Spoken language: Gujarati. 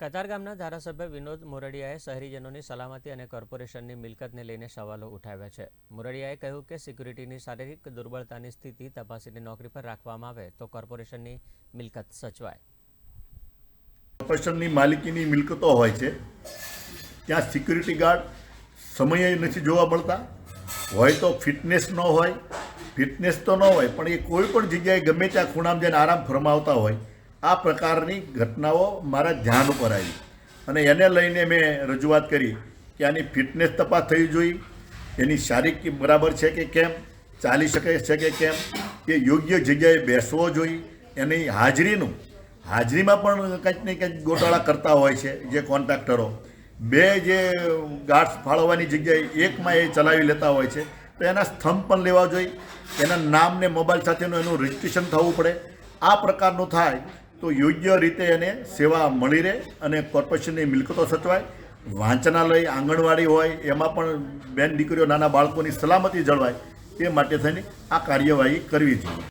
કતારગામના ધારાસભ્ય વિનોદ મોરડિયાએ શહેરીજનોની સલામતી અને કોર્પોરેશનની મિલકતને લઈને સવાલો ઉઠાવ્યા છે. મોરડિયાએ કહ્યું કે સિક્યુરિટીની શારીરિક દુર્બળતાની સ્થિતિ તપાસીને નોકરી પર રાખવામાં આવે તો કોર્પોરેશનની મિલકત સચવાય. કોર્પોરેશનની માલિકીની મિલકતો હોય છે. ત્યાં સિક્યુરિટી ગાર્ડ સમયે નથી જોવા મળતા. હોય તો ફિટનેસ ન હોય, ફિટનેસ તો ન હોય, પણ એ કોઈ પણ જગ્યાએ ગમે ત્યાં ખૂણામાં જઈને આરામ ફરમાવતા હોય. આ પ્રકારની ઘટનાઓ મારા ધ્યાન ઉપર આવી. અને એને લઈને મેં રજૂઆત કરી કે આની ફિટનેસ તપાસ થવી જોઈએ. એની શારીરિક બરાબર છે કે કેમ? ચાલી શકે છે કે કેમ? એ યોગ્ય જગ્યાએ બેસવો જોઈએ. એની હાજરીનું, હાજરીમાં પણ કંઈક ને કંઈક ગોટાળા કરતા હોય છે જે કોન્ટ્રાક્ટરો. બે જે ગાર્ડ્સ ફાળવવાની જગ્યાએ એકમાં એ ચલાવી લેતા હોય છે. તો એના સ્તંભ પણ લેવા જોઈએ. એના નામને મોબાઈલ સાથેનું એનું રજિસ્ટ્રેશન થવું પડે. આ પ્રકારનું થાય તો યોગ્ય રીતે એને સેવા મળી રહે અને કોર્પોરેશનની મિલકતો સચવાય. વાંચનાલય, આંગણવાડી હોય, એમાં પણ બેન દીકરીઓ, નાના બાળકોની સલામતી જળવાય તે માટે થઈને આ કાર્યવાહી કરવી જોઈએ.